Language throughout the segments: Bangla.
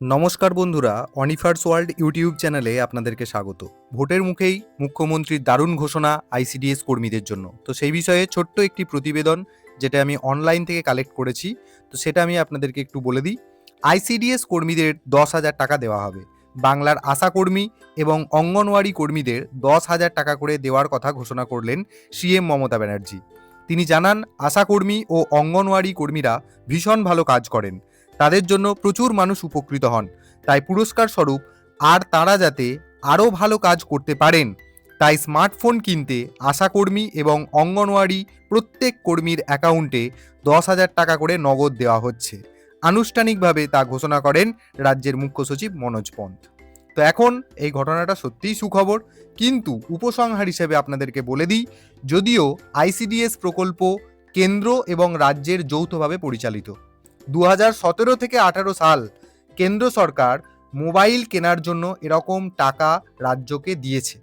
নমস্কার বন্ধুরা, অনিফার্স ওয়ার্ল্ড ইউটিউব চ্যানেলে আপনাদেরকে স্বাগত। ভোটের মুখেই মুখ্যমন্ত্রীর দারুণ ঘোষণা আইসিডিএস কর্মীদের জন্য। তো সেই বিষয়ে ছোট্ট একটি প্রতিবেদন, যেটা আমি অনলাইন থেকে কালেক্ট করেছি, তো সেটা আমি আপনাদেরকে একটু বলে দিই। আইসিডিএস কর্মীদের দশ হাজার টাকা দেওয়া হবে। বাংলার আশাকর্মী এবং অঙ্গনওয়াড়ি কর্মীদের দশ হাজার টাকা করে দেওয়ার কথা ঘোষণা করলেন সিএম মমতা ব্যানার্জি। তিনি জানান আশাকর্মী ও অঙ্গনওয়াড়ি কর্মীরা ভীষণ ভালো কাজ করেন। তাদের জন্য প্রচুর মানুষ উপকৃত হন। তাই পুরস্কার স্বরূপ আর তারা যাতে আরও ভালো কাজ করতে পারেন, তাই স্মার্টফোন কিনতে আশাকর্মী এবং অঙ্গনওয়াড়ি প্রত্যেক কর্মীর অ্যাকাউন্টে দশ হাজার টাকা করে নগদ দেওয়া হচ্ছে। আনুষ্ঠানিকভাবে তা ঘোষণা করেন রাজ্যের মুখ্য সচিব মনোজ পন্থ। তো এখন এই ঘটনাটা সত্যিই সুখবর, কিন্তু উপসংহার হিসেবে আপনাদেরকে বলে দিই, যদিও আইসিডিএস প্রকল্প কেন্দ্র এবং রাজ্যের যৌথভাবে পরিচালিত। দু থেকে আঠারো সাল কেন্দ্র সরকার মোবাইল কেনার জন্য এরকম টাকা রাজ্যকে দিয়েছে।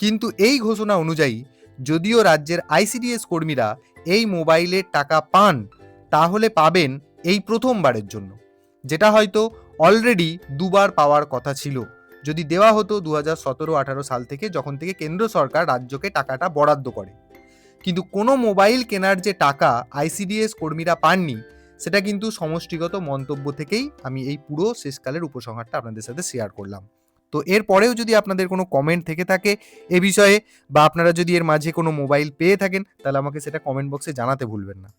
কিন্তু এই ঘোষণা অনুযায়ী যদিও রাজ্যের আইসিডিএস কর্মীরা এই মোবাইলের টাকা পান, তাহলে পাবেন এই প্রথমবারের জন্য। যেটা হয়তো অলরেডি দুবার পাওয়ার কথা ছিল। যদি দেওয়া হতো দু হাজার সতেরো আঠারো সাল থেকে, যখন থেকে কেন্দ্র সরকার রাজ্যকে টাকাটা বরাদ্দ করে। কিন্তু কোনো মোবাইল কেনার যে টাকা আইসিডিএস কর্মীরা পাননি সেটা কিন্তু সমষ্টিগত মন্তব্য থেকেই আমি এই পুরো শেষকালের উপসংহারটা আপনাদের সাথে শেয়ার করলাম। তো এরপরেও যদি আপনাদের কোনো কমেন্ট থেকে থাকে এ বিষয়ে বা আপনারা যদি এর মাঝে কোনো মোবাইল পেয়ে থাকেন, তাহলে আমাকে সেটা কমেন্ট বক্সে জানাতে ভুলবেন না।